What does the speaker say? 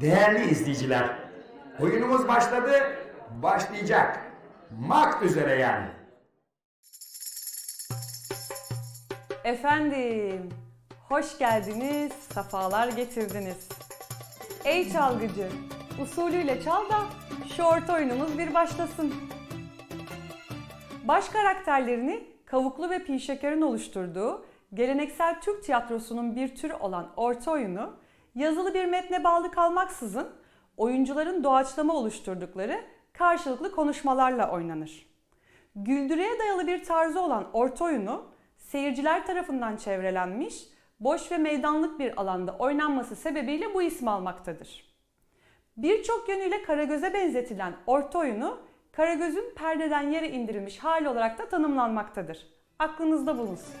Değerli izleyiciler, oyunumuz başladı, başlayacak. Mak üzere yani. Efendim, hoş geldiniz, safalar getirdiniz. Ey çalgıcı, usulüyle çal da şu orta oyunumuz bir başlasın. Baş karakterlerini Kavuklu ve Pişeker'in oluşturduğu geleneksel Türk tiyatrosunun bir türü olan orta oyunu, yazılı bir metne bağlı kalmaksızın oyuncuların doğaçlama oluşturdukları karşılıklı konuşmalarla oynanır. Güldürüye dayalı bir tarzı olan orta oyunu seyirciler tarafından çevrelenmiş, boş ve meydanlık bir alanda oynanması sebebiyle bu ismi almaktadır. Birçok yönüyle Karagöz'e benzetilen orta oyunu Karagöz'ün perdeden yere indirilmiş hali olarak da tanımlanmaktadır. Aklınızda bulunsun.